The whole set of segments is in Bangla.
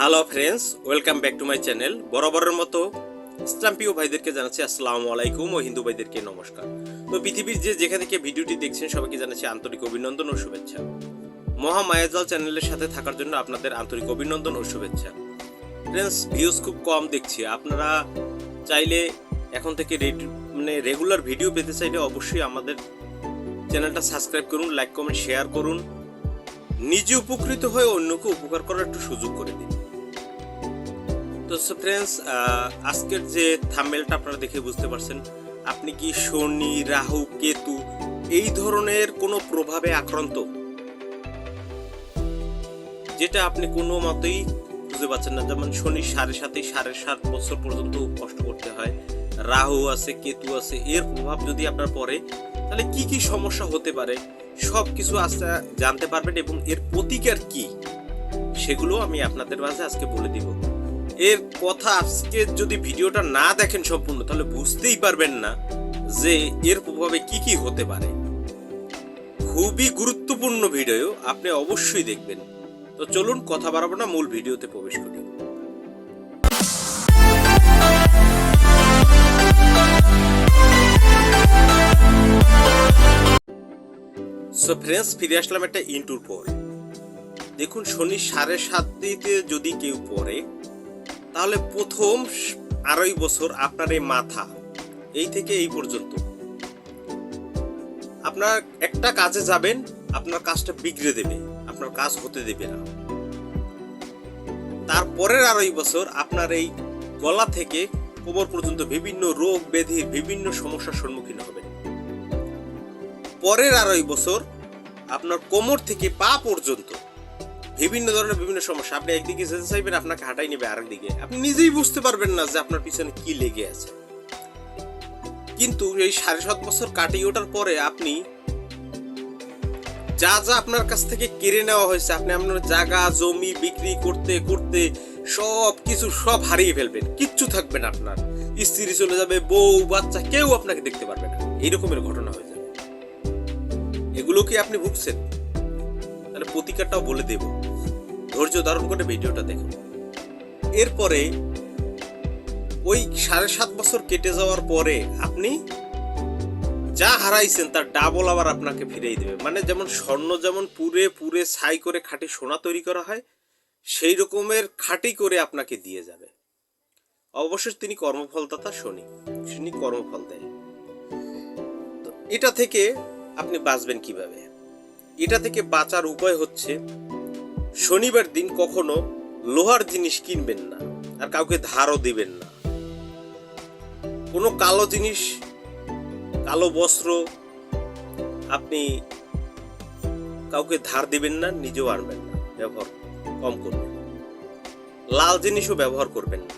Hello friends welcome back to my channel বরাবরের মতো ইসলামপ্রিয় ভাইদেরকে জানাচ্ছি আসসালামু আলাইকুম ও হিন্দু ভাইদেরকে নমস্কার। তো পৃথিবীর যে যেখান থেকে ভিডিওটি দেখছেন, সবাইকে জানাচ্ছি আন্তরিক অভিনন্দন ও শুভেচ্ছা। মহা মায়াজাল চ্যানেলের সাথে থাকার জন্য আপনাদের আন্তরিক অভিনন্দন ও শুভেচ্ছা। ফ্রেন্ডস ভিউজ খুব কম দেখছি। আপনারা চাইলে এখন থেকে মানে রেগুলার ভিডিও পেতে চাইলে অবশ্যই আমাদের চ্যানেলটা সাবস্ক্রাইব করুন লাইক কমেন্ট শেয়ার করুন। নিজে উপকৃত হয়ে অন্যকে উপকার করার একটু সুযোগ করে দিন। তো ফ্রেন্ডস আজকের যে থাম্বেলটা আপনারা দেখে বুঝতে পারছেন, আপনি কি শনি, রাহু, কেতু এই ধরনের কোনো প্রভাবে আক্রান্ত? যেটা আপনি কোনো মতেই বুঝতে পারছেন না। যেমন শনি সাড়ে সাতে, সাড়ে সাত বছর পর্যন্ত কষ্ট করতে হয়, রাহু আছে, কেতু আছে, এর প্রভাব যদি আপনার পড়ে, তাহলে কি কি সমস্যা হতে পারে সব কিছু আস্তে জানতে পারবেন এবং এর প্রতিকার কি, সেগুলো আমি আপনাদের মাঝে আজকে বলে দিব। এর কথা আজকে যদি ভিডিওটা না দেখেন সম্পূর্ণ, তাহলে বুঝতেই পারবেন না যে এর প্রভাবে কি কি হতে পারে। খুবই গুরুত্বপূর্ণ ভিডিও, আপনি অবশ্যই দেখবেন। তো চলুন কথা বাড়াবো না, মূল ভিডিওতে প্রবেশ করি। সো ফ্রেন্ডস ফিরে আসলাম একটা ইন্টুর পর। দেখুন, শনি সাড়ে সাত দিতে যদি কেউ পড়ে তাহলে প্রথম আড়াই বছর আপনার এই মাথা, এই থেকে এই পর্যন্ত। আপনার একটা কাজে যাবেন, আপনার কাজটা বিগড়ে দেবে, আপনার কাজ হতে দেবে না। তারপরের আড়াই বছর আপনার এই গলা থেকে কোমর পর্যন্ত বিভিন্ন রোগ ব্যাধির বিভিন্ন সমস্যার সম্মুখীন হবেন। পরের আড়াই বছর আপনার কোমর থেকে পা পর্যন্ত বিভিন্ন ধরনের বিভিন্ন সমস্যা। আপনি একদিকে যেতে চাইবেন, আপনাকে হাঁটাই নেবে আরেকদিকে। আপনি নিজেই বুঝতে পারবেন না যে আপনার পিছনে কি লেগে আছে। কিন্তু এই সাড়ে সাত বছর কাটিয়ে ওঠার পরে আপনি যা যা আপনার কাছ থেকে কেড়ে নেওয়া হয়েছে, আপনি আপনার জায়গা, জমি বিক্রি করতে করতে সব কিছু সব হারিয়ে ফেলবেন। কিচ্ছু থাকবে না আপনার। স্ত্রী চলে যাবে, বউ, বাচ্চা, কেউ আপনাকে দেখতে পারবে না। এইরকমের ঘটনা হয়ে যাবে। এগুলো কি আপনি ভুগছেন? প্রতিকারটাও বলে দেব। ধৈর্য ধারণ করে ভিডিওটা দেখুন এরপরে ওই সাড়ে সাত বছর কেটে যাওয়ার পরে আপনি যা হারাইছেন তার ডাবল আবার আপনাকে ফিরিয়ে দেবে। মানে যেমন স্বর্ণ যেমন পুরে পুরে ছাই করে খাঁটি সোনা তৈরি করা হয়, সেই রকমের খাঁটি করে আপনাকে দিয়ে যাবে। অবশ্যই তিনি কর্মফলদাতা শনি শনি কর্মফল দেয়। তো এটা থেকে আপনি বাঁচবেন কীভাবে? এটা থেকে বাঁচার উপায় হচ্ছে শনিবার দিন কখনো লোহার জিনিস কিনবেন না আর কাউকে ধারও দিবেন না। কোনো কালো জিনিস, কালো বস্ত্র আপনি কাউকে ধার দিবেন না, নিজেও আনবেন না, ব্যবহার কম করবেন। লাল জিনিসও ব্যবহার করবেন না।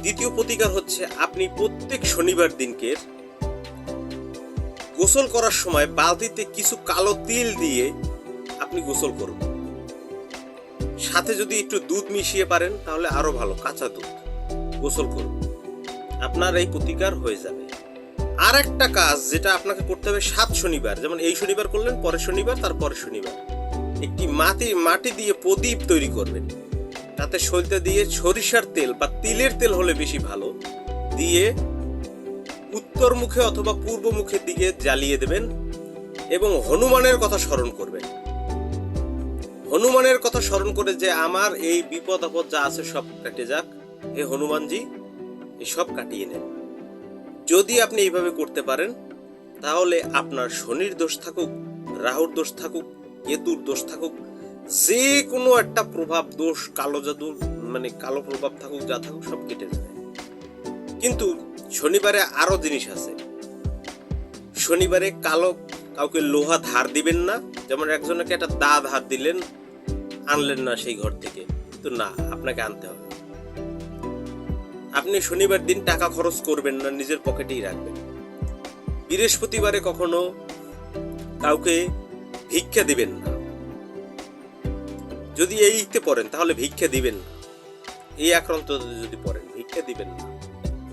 দ্বিতীয় প্রতিকার হচ্ছে আপনি প্রত্যেক শনিবার দিনকে গোসল করার সময় বালতিতে কিছু কালো তিল দিয়ে আপনি গোসল করুন। সাথে যদি একটু দুধ মিশিয়ে পারেন, তাহলে আরও ভালো, কাঁচা দুধ। গোসল করুন। আপনার এই প্রতিকার হয়ে যাবে। আর একটা কাজ যেটা আপনাকে করতে হবে সাত শনিবার, যেমন এই শনিবার করলেন, পরের শনিবার তার পরের শনিবার। একটি মাটি মাটি দিয়ে প্রদীপ তৈরি করবেন। তাতে সলতে দিয়ে সরিষার তেল বা তিলের তেল হলে বেশি ভালো। দিয়ে উত্তর মুখে অথবা পূর্ব মুখের দিকে জ্বালিয়ে দেবেন এবং হনুমানের কথা স্মরণ করবেন। হনুমানের কথা স্মরণ করে যে আমার এই বিপদ আপদ যা আছে সব কেটে যাক। হে হনুমানজি এসব কাটিয়ে নেন। যদি আপনি এইভাবে করতে পারেন, তাহলে আপনার শনির দোষ থাকুক, রাহুর দোষ থাকুক, কেতুর দোষ থাকুক, যে কোনো একটা প্রভাব, দোষ, কালো জাদু মানে কালো প্রভাব থাকুক, যা থাকুক, সব কেটে যাবে। কিন্তু শনিবারে আরও জিনিস আছে। শনিবারে কালো কাউকে লোহা ধার দিবেন না, যেমন একজনকে একটা দা ধার দিলেন, আনলেন না সেই ঘর থেকে। তো না, আপনাকে আনতে হবে। আপনি শনিবার দিন টাকা খরচ করবেন না, নিজের পকেটেই রাখবেন। বৃহস্পতিবারে কখনো কাউকে ভিক্ষা দিবেন না। যদি এইতে পড়েন, তাহলে ভিক্ষা দিবেন না। এই আক্রান্ত যদি পড়েন, ভিক্ষা দিবেন না।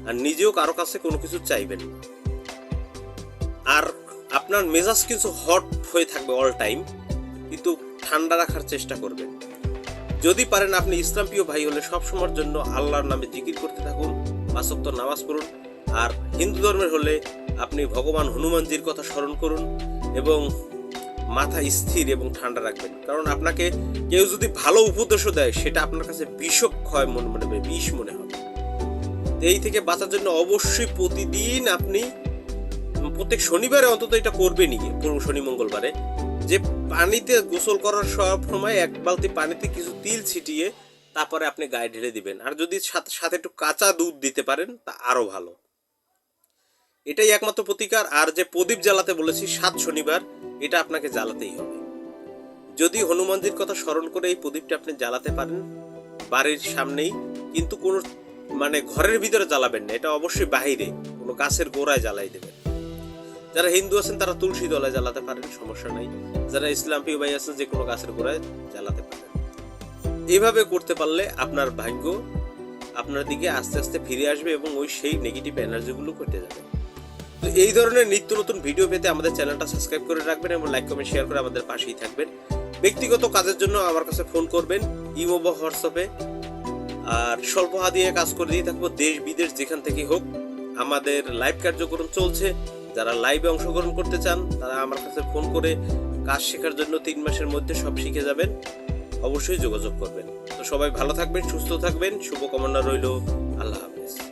আর নিজেও কারও কাছে কোনো কিছু চাইবেন না। আর আপনার মেজাজ কিছু হট হয়ে থাকবে অল টাইম কিন্তু ঠান্ডা রাখার চেষ্টা করবেন। যদি পারেন আপনি ইসলাম প্রিয় ভাই হলে সবসময়ের জন্য আল্লাহর নামে জিকির করতে থাকুন, পাঁচক্ত নামাজ পড়ুন, আর হিন্দু ধর্মের হলে আপনি ভগবান হনুমানজির কথা স্মরণ করুন এবং মাথা স্থির এবং ঠান্ডা রাখবেন। কারণ আপনাকে কেউ যদি ভালো উপদেশও দেয়, সেটা আপনার কাছে বিষক্ষয় মনে মনে বিষ মনে হবে এই থেকে বাঁচার জন্য অবশ্যই প্রতিদিন আপনি, প্রত্যেক শনিবারে অন্তত এটা করবেনই শনি মঙ্গলবারে। যে পানিতে গোসল করার সব সময় এক বালতি পানিতে কিছু তিল ছিটিয়ে তারপরে আপনি গায়ে ঢেলে দিবেন। আর যদি সাথে সাথে একটু কাঁচা দুধ দিতে পারেন, তা আরও ভালো। এটাই একমাত্র প্রতিকার। আর যে প্রদীপ জ্বালাতে বলেছি, সাত শনিবার, এটা আপনাকে জ্বালাতেই হবে। যদি হনুমানজির কথা স্মরণ করে এই প্রদীপটা আপনি জ্বালাতে পারেন, বাড়ির সামনেই। কিন্তু কোনো মানে ঘরের ভিতরে জ্বালাবেন না, এটা অবশ্যই বাহিরে, কোনো গাছের গোড়ায় জ্বালাই দেবেন। যারা হিন্দু আছেন তারা তুলসী দলায় জ্বালাতে পারেন, সমস্যা নাই। যারা ইসলাম প্রিয় ভাই আছেন যে কোনো গাছের গোড়ায় জ্বালাতে পারেন। এইভাবে করতে পারলে আপনার ভাগ্য আপনার দিকে আস্তে আস্তে ফিরে আসবে এবং ওই সেই নেগেটিভ এনার্জিগুলো কেটে যাবে। তো এই ধরনের নিত্য নতুন ভিডিও পেতে আমাদের চ্যানেলটা সাবস্ক্রাইব করে রাখবেন এবং লাইক কমেন্ট শেয়ার করে আমাদের পাশেই থাকবেন। ব্যক্তিগত কাজের জন্য আমার কাছে ফোন করবেন, ইমো বা হোয়াটসঅ্যাপে। আর স্বল্প হাদিয়ে কাজ করে দিয়ে থাকব দেশ, বিদেশ, যেখান থেকে হোক। আমাদের লাইভ কার্যক্রম চলছে। যারা লাইভে অংশগ্রহণ করতে চান, তারা আমার কাছে ফোন করে কাজ শেখার জন্য তিন মাসের মধ্যে সব শিখে যাবেন। অবশ্যই যোগাযোগ করবেন। তো সবাই ভালো থাকবেন, সুস্থ থাকবেন। শুভকামনা রইল। আল্লাহ হাফেজ।